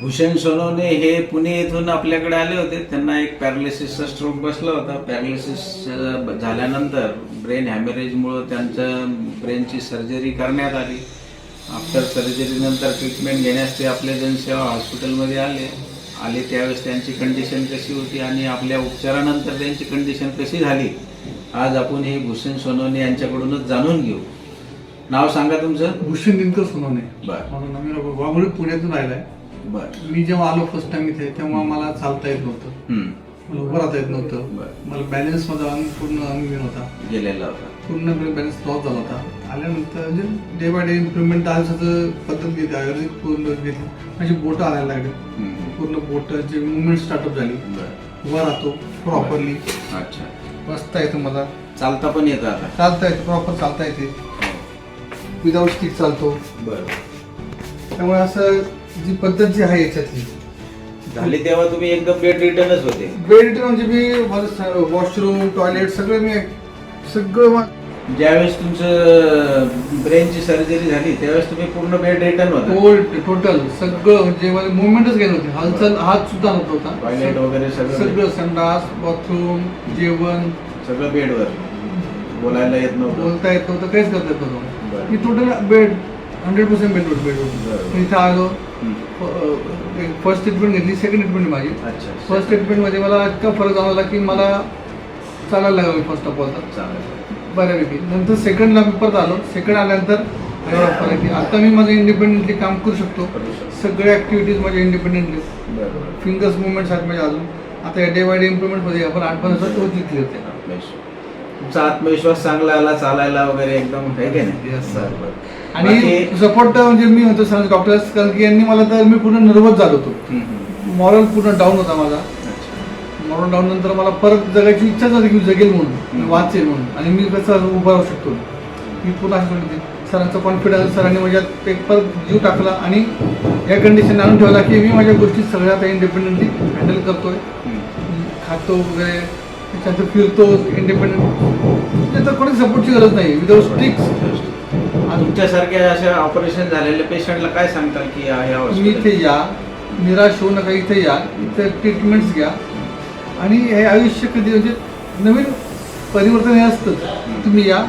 भूषण सोनवणे हे पुणे येथून आपल्याकडे आले होते. त्यांना एक पॅरालिसिसचा स्ट्रोक बसला होता. पॅरालिसिस झाल्यानंतर ब्रेन हॅमरेजमुळं त्यांच्या ब्रेनची सर्जरी करण्यात आली. आफ्टर सर्जरी नंतर ट्रीटमेंट घेण्यास ते आपल्या जनसेवा हॉस्पिटलमध्ये आले. आले त्यावेळेस त्यांची कंडिशन कशी होती आणि आपल्या उपचारानंतर त्यांची कंडिशन कशी झाली आज आपण हे भूषण सोनवणे यांच्याकडूनच जाणून घेऊ. नाव सांगा तुमचं. भूषण दिनकर सोनवणे. बरं. वाघोळी पुण्यातून राहिलाय. बरं. मी जेव्हा आलो फर्स्ट टाइम इथे तेव्हा मला चालता येत नव्हतं. मला उभं राहता येत नव्हतं. बरं. मला बॅलन्स माझा अंग पूर्ण अंगहीन होता. गेलेला होता. पूर्ण बॅलन्स लॉस झाला होता. आल्यानंतर म्हणजे डे बाय डे इम्प्रुव्हमेंट आयुष्याचं पद्धत घेतली आयुर्वेदिक पूर्ण घेतली. माझी बोटं आणायला लागली. हम्म. पूर्ण बोटाची मुवमेंट स्टार्टअप झाली. बरं. उभा राहतो प्रॉपरली अच्छा. बसता येतं मला. चालता पण येतं आता. चालता येतं प्रॉपर चालता येते. विदाऊट स्टिक चालतो. बरं. त्यामुळे असं जी पद्धत जी आहे याच्यातली. झाली तेव्हा तुम्ही एकदम बेड रिटर्नच होते. बेड म्हणजे मी वॉशरूम टॉयलेट सगळं मी सगळं मा- ज्यावेळेस तुमचं ब्रेनची सर्जरी झाली त्यावेळेस तुम्ही पूर्ण बेड रिटर्न होता. होल टोटल सगळं म्हणजे मला मुवमेंटच घेत होते. हालचाल हात सुद्धा नव्हता टॉयलेट होता वगैरे सगळं सगळं संडास बाथरूम जेवण. सगळं बेडवर बोलायला येत नव्हतं. बोलता येत नव्हतं काहीच करता येत बरं. नव्हतं मी टोटल बेड हंड्रेड पर्सेंट बेडवर बेडवर बरं. इथं आलो. फर्स्ट ट्रीटमेंट घेतली सेकंड ट्रीटमेंट माझी. अच्छा फर्स्ट ट्रीटमेंटमध्ये मला इतका फरक जाणवला की मला चालायला लागलं फर्स्ट ऑफ ऑल बऱ्यापैकी. नंतर सेकंडला मी परत आलो. सेकंड आल्यानंतर एवढा फरक आहे. आता मी माझं इंडिपेंडेंटली काम करू शकतो. करू शकतो. सगळे ऍक्टिव्हिटीज माझ्या इंडिपेंडेंटली फिंगर्स मुवमेंट्स आहेत माझ्या अजून. आता या डे बाय डे इम्प्रुव्हमेंट आपण आठ पंधरा तो जिंकले होते. तुमचा आत्मविश्वास चांगला आला चालायला वगैरे एकदम आहे का नाही Yes, sir. बरोबर. आणि बाकी- सपोर्ट म्हणजे मी होतो सर डॉक्टर्स कारण की यांनी मला तर मी पूर्ण नर्वस झालो होतो हम्म, हम्म. मॉरल पूर्ण डाऊन होता माझा अच्छा. मॉरल डाऊन नंतर मला परत जगायची इच्छाच होती की मी जगेल म्हणून मी. वाचेल म्हणून आणि मी कसं उभा राहू शकतो मी पूर्ण अशी होती सरांचा कॉन्फिडन्स सरांनी माझ्यात एक परत जीव टाकला आणि या कंडिशन आणून ठेवला की मी माझ्या गोष्टी सगळ्या आता इंडिपेंडेंटली हँडल करतोय हम्म. खातो वगैरे त्याच्यानंतर फिरतो इंडिपेंडेंट त्याचं कोणी सपोर्टची गरज नाही विदाऊट स्टिक्स तुमच्यासारख्या अशा ऑपरेशन झालेल्या पेशंटला काय सांगताल की या या तुम्ही इथे या निराश होऊ नका इथे या इथे ट्रीटमेंट्स घ्या. आणि हे आयुष्य कधी म्हणजे नवीन परिवर्तन हे असतं तुम्ही या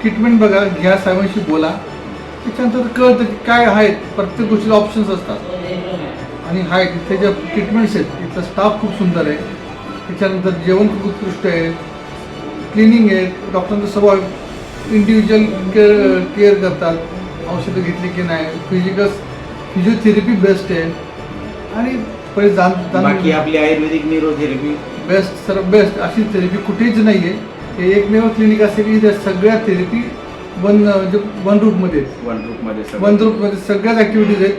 ट्रीटमेंट बघा घ्या साहेबांशी बोला. त्याच्यानंतर कळतं की काय आहेत प्रत्येक गोष्टीला ऑप्शन्स असतात. आणि आहेत इथे ज्या ट्रीटमेंट्स आहेत इथला स्टाफ खूप सुंदर आहे. त्याच्यानंतर जेवण खूप उत्कृष्ट आहे क्लिनिंग आहे डॉक्टरांचा स्वभाव इंडिव्हिज्युअल केअर केअर करतात औषधं घेतली की नाही फिजिकल फिजिओथेरपी बेस्ट आहे. आणि पहिले जाण बाकी आपली आयुर्वेदिक न्यूरोथेरपी बेस्ट सर्व बेस्ट अशी थेरपी कुठेच नाही आहे हे एकमेव क्लिनिक असेल की त्या सगळ्या थेरपी वन म्हणजे वन रूटमध्ये आहेत वन ग्रुपमध्ये सगळं. वन ग्रुपमध्ये सगळ्याच ॲक्टिव्हिटीज आहेत.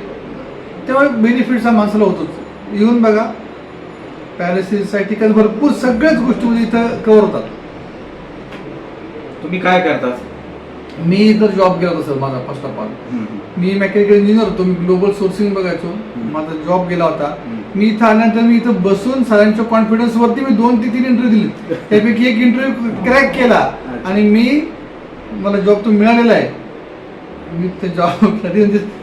त्यामुळे बेनिफिट्स हा माणसाला होतोच. येऊन बघा पॅरासिस सायटिकल भरपूर सगळ्याच गोष्टी म्हणजे इथं कव्हर होतात. तुम्ही काय करतात? मी जर जॉब केला होता सर माझा फर्स्ट ऑफ ऑल मी मेकॅनिकल इंजिनियर होतो मी ग्लोबल सोर्सिंग बघायचो. माझा जॉब गेला होता. मी इथं आल्यानंतर मी इथं बसून सरांच्या कॉन्फिडन्स वरती मी दोन ते तीन इंटरव्ह्यू दिले. त्यापैकी एक इंटरव्ह्यू क्रॅक केला. आणि मी मला जॉब तो मिळालेला आहे. मी ते जॉब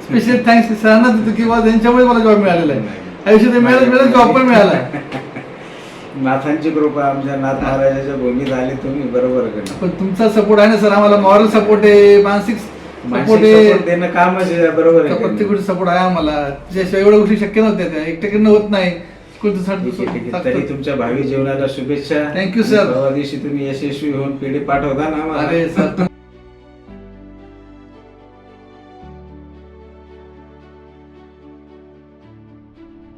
स्पेशल थँक्स सरांना देतो किंवा त्यांच्यामुळे मला जॉब मिळालेला आहे. आयुष्यात मिळालं मिळालं जॉब पण मिळाला. नाथांची कृपा आमच्या नाथ महाराजाच्या भूमीत आले तुम्ही बरोबर करणार पण तुमचा सपोर्ट आहे ना सर आम्हाला मॉरल सपोर्ट आहे मानसिक सपोर्ट मानसिक आहे. देणं कामच आहे बरोबर आहे प्रत्येक गोष्टी सपोर्ट आहे आम्हाला. त्याशिवाय एवढ्या गोष्टी शक्य नव्हत्या त्या. एकट्याकडनं होत नाही. ठीक आहे, ठीक आहे. तरी तुमच्या भावी जीवनाला शुभेच्छा. Thank you, sir. परवा दिवशी तुम्ही यशस्वी होऊन पिढी पाठवता ना आम्हाला. अरे सर